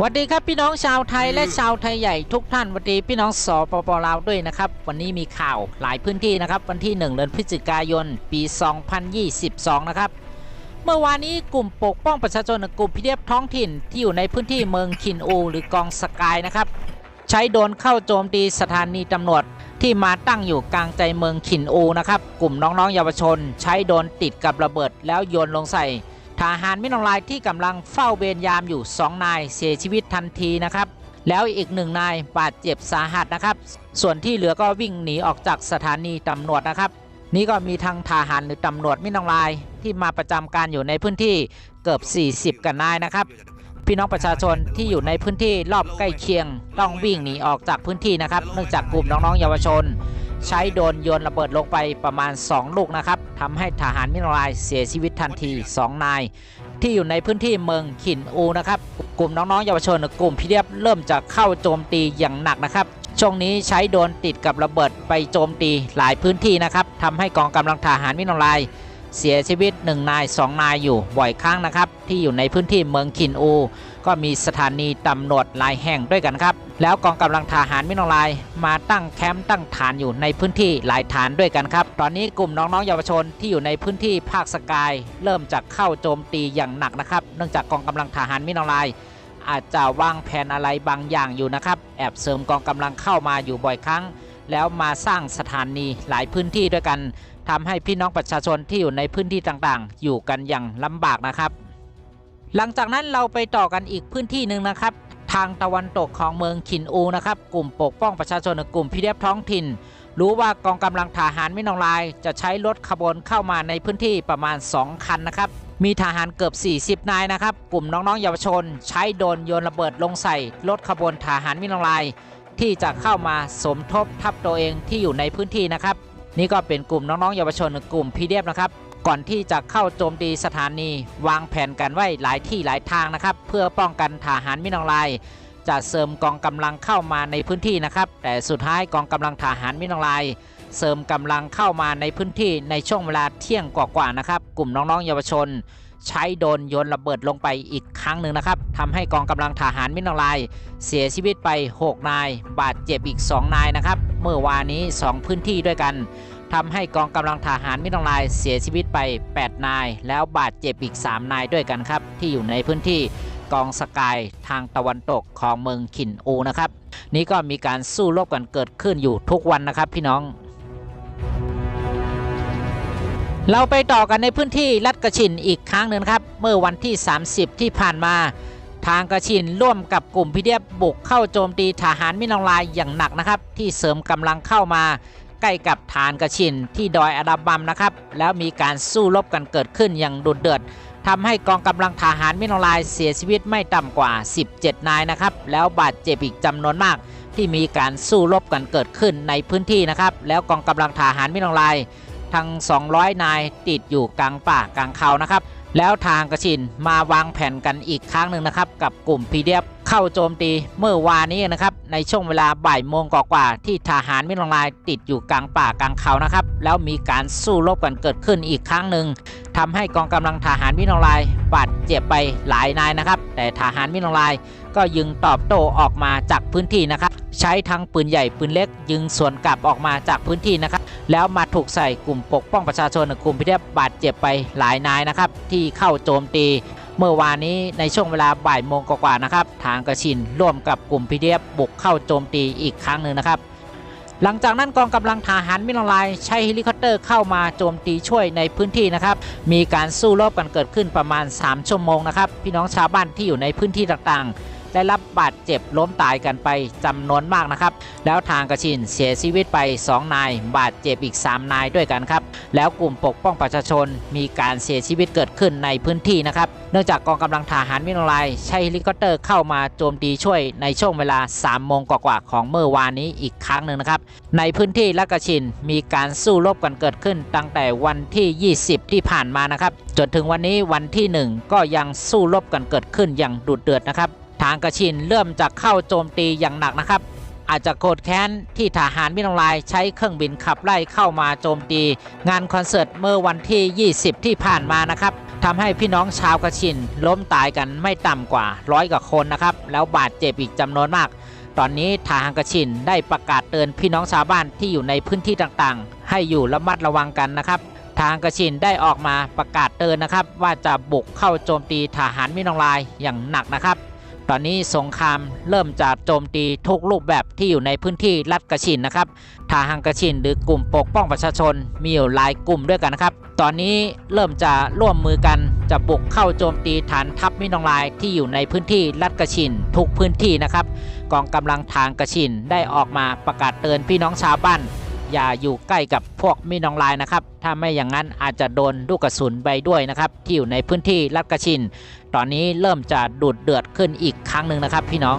สวัสดีครับพี่น้องชาวไทยและชาวไทยใหญ่ทุกท่านสวัสดีพี่น้องสปปลาวด้วยนะครับ วันนี้มีข่าวหลายพื้นที่นะครับ วันที่ 1 เดือนพฤศจิกายน ปี 2022 นะครับ เมื่อวานนี้กลุ่มปกป้องประชาชนกลุ่มพิเดียบท้องถิ่นที่อยู่ในพื้นที่เมืองคินอู หรือกองสกายนะครับ ใช้โดรนเข้าโจมตีสถานีตำรวจที่มาตั้งอยู่กลางใจเมืองขินอูนะครับ กลุ่มน้องๆเยาวชน ใช้โดรนติดกับระเบิดแล้วโยนลงใส่ ทหารมินองลายที่กำลังเฝ้าเวรยามอยู่ 2 นายเสียชีวิตทันทีนะครับ แล้วอีกหนึ่งนายบาดเจ็บสาหัสนะครับ ส่วนที่เหลือก็วิ่งหนีออกจากสถานีตำรวจนะครับ นี่ก็มีทางทหารหรือตำรวจมินองลายที่มาประจำการอยู่ในพื้นที่เกือบ 40 กันนายนะครับ พี่น้องประชาชนที่อยู่ในพื้นที่รอบใกล้เคียง ต้องวิ่งหนีออกจากพื้นที่นะครับ เนื่องจากกลุ่มน้องๆเยาวชน ใช้โดรนโยนระเบิดลงไปประมาณ 2 ลูกนะครับ ทำให้ทหารมินรายเสียชีวิตทันที 2 นาย ที่อยู่ในพื้นที่เมืองขินอูนะครับกลุ่มน้องๆเยาวชนกลุ่มพีเดียบเริ่มจะเข้าโจมตีอย่างหนักนะครับช่วงนี้ใช้โดรนติดกับระเบิดไปโจมตีหลายพื้นที่นะครับทำให้กองกำลังทหารมินรายเสียชีวิต 1 นาย 2 นายอยู่บ่อยครั้งนะครับ ที่อยู่ในพื้นที่เมืองขินอู ก็มีสถานีตำรวจหลายแห่งด้วยกันครับ แล้วกองกำลังทหารมินองลาย มาตั้งแคมป์ตั้งฐานอยู่ในพื้นที่หลายฐานด้วยกันครับ ตอนนี้กลุ่มน้องๆเยาวชนที่อยู่ในพื้นที่ภาคสกาย เริ่มจะเข้าโจมตีอย่างหนักนะครับ เนื่องจากกองกำลังทหารมินองลาย อาจจะวางแผนอะไรบางอย่างอยู่นะครับ แอบเสริมกองกำลังเข้ามาอยู่บ่อยครั้ง แล้วมาสร้างสถานีหลายพื้นที่ด้วยกันทำให้พี่น้องประชาชนที่อยู่ในพื้นที่ต่างๆ อยู่กันอย่างลำบากนะครับ หลังจากนั้นเราไปต่อกันอีกพื้นที่หนึ่งนะครับ ทางตะวันตกของเมืองขินอูนะครับ กลุ่มปกป้องประชาชนกลุ่มพิเดียบท้องถิ่น รู้ว่ากองกำลังทหารมินองลาย จะใช้รถขบวนเข้ามาในพื้นที่ประมาณ 2 คันนะครับมีทหารเกือบ 40 นายนะครับ กลุ่มน้องๆเยาวชน ใช้โดนโยนระเบิดลงใส่รถขบวนทหารมินองลาย ที่จะเข้ามาสมทบทับตัวเองที่อยู่ในพื้นที่นะครับ นี่ก็เป็นกลุ่มน้องๆเยาวชนกลุ่มพีเดียบนะครับ ก่อนที่จะเข้าโจมตีสถานี วางแผนกันไว้หลายที่หลายทางนะครับ เพื่อป้องกันทหารมินองลายจะเสริมกองกำลังเข้ามาในพื้นที่นะครับ แต่สุดท้ายกองกำลังทหารมินองลายเสริมกำลังเข้ามาในพื้นที่ในช่วงเวลาเที่ยงกว่าๆนะครับ กลุ่มน้องๆเยาวชน ใช้โดนโยนระเบิดลงไปอีกครั้งหนึ่งนะครับทำให้กองกำลังทหารมินองลาย เสียชีวิตไป 6 นาย บาดเจ็บอีก 2 นายนะครับ เมื่อวานนี้ 2 พื้นที่ด้วยกัน ทำให้กองกำลังทหารมิตรลายเสียชีวิตไป 8 นาย แล้วบาดเจ็บอีก 3 นายด้วยกันครับ ที่อยู่ในพื้นที่กองสกายทางตะวันตกของเมืองขินอูนะครับ นี่ก็มีการสู้รบกันเกิดขึ้นอยู่ทุกวันนะครับพี่น้อง เราไปต่อกันในพื้นที่ลัดกระชินอีกครั้งหนึ่งครับ เมื่อวันที่ 30 ที่ผ่านมาทางกระชินร่วมกับกลุ่มพิเดียบบุกเข้าโจมตีทหารมินองลายอย่างหนักนะครับ ที่เสริมกำลังเข้ามา ใกล้กับฐานกระชินที่ดอยอาราบัมนะครับ แล้วมีการสู้รบกันเกิดขึ้นอย่างดุเดือดทำให้กองกำลังทหารมินลายเสียชีวิตไม่ต่ำกว่า 17 นายนะครับ แล้วบาดเจ็บอีกจำนวนมาก ที่มีการสู้รบกันเกิดขึ้นในพื้นที่นะครับ แล้วกองกำลังทหารมินลายทั้ง 200 นายติดอยู่กลางป่ากลางเขานะครับ แล้วทางกระชินมาวางแผนกันอีกครั้งหนึ่งนะครับ กับกลุ่มพีเดียบ เข้าโจมตีเมื่อวานนี้นะครับในช่วงเวลาบ่ายโมงกว่าๆที่ทหารมิตรลายติดอยู่กลางป่ากลางเขานะครับแล้วมีการสู้รบกันเกิดขึ้นอีกครั้งหนึ่งทำให้กองกำลังทหารมิตรลายบาดเจ็บไปหลายนายนะครับ แต่ทหารมิตรลายก็ยิงตอบโต้ออกมาจากพื้นที่นะครับ ใช้ทั้งปืนใหญ่ปืนเล็ก ยิงสวนกลับออกมาจากพื้นที่นะครับ แล้วมาถูกใส่กลุ่มปกป้องประชาชนกลุ่มพิเทพบาดเจ็บไปหลายนายนะครับ ที่เข้าโจมตี เมื่อวานนี้ในช่วงเวลาบ่ายโมงกว่าๆนะครับ ทางกระชินร่วมกับกลุ่มพีเดียบุกเข้าโจมตีอีกครั้งหนึ่งนะครับ หลังจากนั้นกองกำลังทหารมิลลายใช้เฮลิคอปเตอร์เข้ามาโจมตีช่วยในพื้นที่นะครับ มีการสู้รบกันเกิดขึ้นประมาณ 3 ชั่วโมงนะครับ พี่น้องชาวบ้านที่อยู่ในพื้นที่ต่างๆ ได้รับบาดเจ็บล้มตายกันไปจำนวนมากนะครับ แล้วทางกระชินเสียชีวิตไป 2 นาย บาดเจ็บอีก 3 นายด้วยกันครับ แล้วกลุ่มปกป้องประชาชนมีการเสียชีวิตเกิดขึ้นในพื้นที่นะครับ เนื่องจากกองกำลังทหารมิโนไลใช้เฮลิคอปเตอร์เข้ามาโจมตีช่วยในช่วงเวลา3โมงกว่าๆของเมื่อวานนี้อีกครั้งหนึ่งนะครับ ในพื้นที่ละกระชินมีการสู้รบกันเกิดขึ้น ตั้งแต่วันที่ 20 ที่ผ่านมานะครับ จนถึงวันนี้วันที่ 1 ก็ยังสู้รบกันเกิดขึ้นอย่างดุเดือดนะครับ ทางกระชินเริ่มจะเข้าโจมตีอย่างหนักนะครับ อาจจะโกรธแค้นที่ทหารมิตรลายใช้เครื่องบินขับไล่เข้ามาโจมตี งานคอนเสิร์ตเมื่อวันที่ 20 ที่ผ่านมานะครับทำให้พี่น้องชาวกระชินล้มตายกันไม่ต่ำกว่าร้อยกว่าคนนะครับแล้วบาดเจ็บอีกจำนวนมากตอนนี้ทางกระชินได้ประกาศเตือนพี่น้องชาวบ้านที่อยู่ในพื้นที่ต่างๆ ให้อยู่ระมัดระวังกันนะครับ ทางกระชินได้ออกมาประกาศเตือนนะครับ ว่าจะบุกเข้าโจมตีทหารมินองลายอย่างหนักนะครับ ตอนนี้สงครามเริ่มจะโจมตีทุกรูปแบบที่อยู่ในพื้นที่รัฐกระชินนะครับทหารกระชินหรือกลุ่มปกป้องประชาชนมีอยู่หลายกลุ่มด้วยกันนะครับ ตอนนี้เริ่มจะร่วมมือกันจะบุกเข้าโจมตีฐานทัพมินองลายที่อยู่ในพื้นที่รัฐกระชินทุกพื้นที่นะครับ กองกำลังทางกระชินได้ออกมาประกาศเตือนพี่น้องชาวบ้าน อย่าอยู่ใกล้กับพวกมินองลายนะครับ ถ้าไม่อย่างนั้นอาจจะโดนลูกกระสุนไปด้วยนะครับ ที่อยู่ในพื้นที่รัฐกระชิน ตอนนี้เริ่มจะดุดเดือดขึ้นอีกครั้งหนึ่งนะครับ พี่น้อง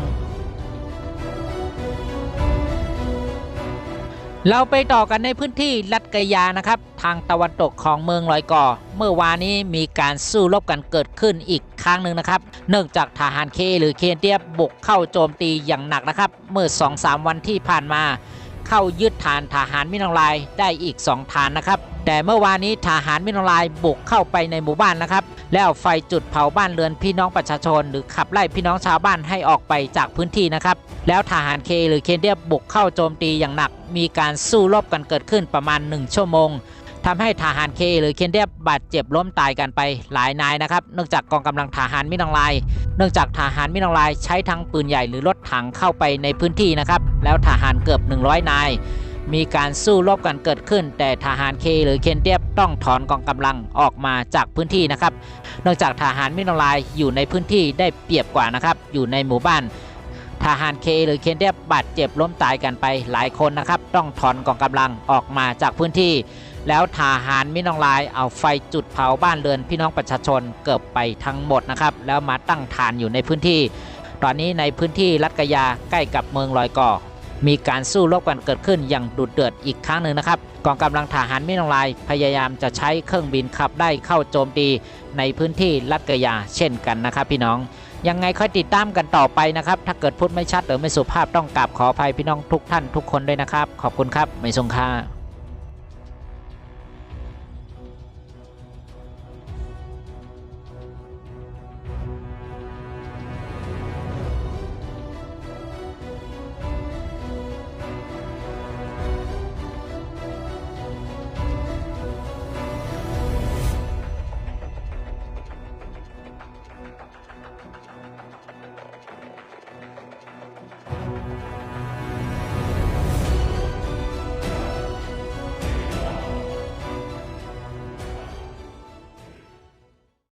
เราไปต่อกันในพื้นที่ลัดกะยานะครับ ทางตะวันตกของเมืองลอยก่อเมื่อวานนี้มีการสู้รบกันเกิดขึ้นอีกครั้งหนึ่งนะครับเนื่องจากทหารเคหรือเคนเตียบบุกเข้าโจมตีอย่างหนักนะครับ เมื่อ 2-3 วันที่ผ่านมา เข้ายึดฐานทหารมินองลายได้อีก 2 ฐานนะครับ แต่เมื่อวานนี้ทหารมินองลายบุกเข้าไปในหมู่บ้านนะครับ แล้วไฟจุดเผาบ้านเรือนพี่น้องประชาชน หรือขับไล่พี่น้องชาวบ้านให้ออกไปจากพื้นที่นะครับ แล้วทหารเคหรือเคนเดียบบุกเข้าโจมตีอย่างหนัก มีการสู้รบกันเกิดขึ้นประมาณ 1 ชั่วโมง ทำให้ทหารเคหรือเคนเดียบบาดเจ็บล้มตายกันไปหลายนายนะครับ เนื่องจากกองกำลังทหารมินองลาย เนื่องจากทหารมินองลายใช้ทั้งปืนใหญ่หรือรถถังเข้าไปในพื้นที่นะครับ แล้วทหารเกือบ 100 นาย มีการสู้รบกันเกิดขึ้น แต่ทหารเคหรือเคนเดียบต้องถอนกองกำลังออกมาจากพื้นที่นะครับ เนื่องจากทหารมินองลายอยู่ในพื้นที่ได้เปรียบกว่านะครับ อยู่ในหมู่บ้านทหารเคหรือเคนเดียบบาดเจ็บล้มตายกันไปหลายคนนะครับ ต้องถอนกองกำลังออกมาจากพื้นที่ แล้วทหารมินองลายเอาไฟจุดเผาบ้านเรือนพี่น้องประชาชนเกือบไปทั้งหมดนะครับ แล้วมาตั้งฐานอยู่ในพื้นที่ ตอนนี้ในพื้นที่รัฐกยาใกล้กับเมืองลอยก่อมีการสู้รบกันเกิดขึ้นอย่างดุเดือดอีกครั้งหนึ่งนะครับกองกำลังทหารมินองลายพยายามจะใช้เครื่องบินขับได้เข้าโจมตีในพื้นที่รัฐกยาเช่นกันนะครับ พี่น้องยังไงค่อยติดตามกันต่อไปนะครับ ถ้าเกิดพูดไม่ชัดหรือไม่สุภาพต้องกราบขออภัยพี่น้องทุกท่านทุกคนด้วยนะครับ ขอบคุณครับ ไม่ทรงค่า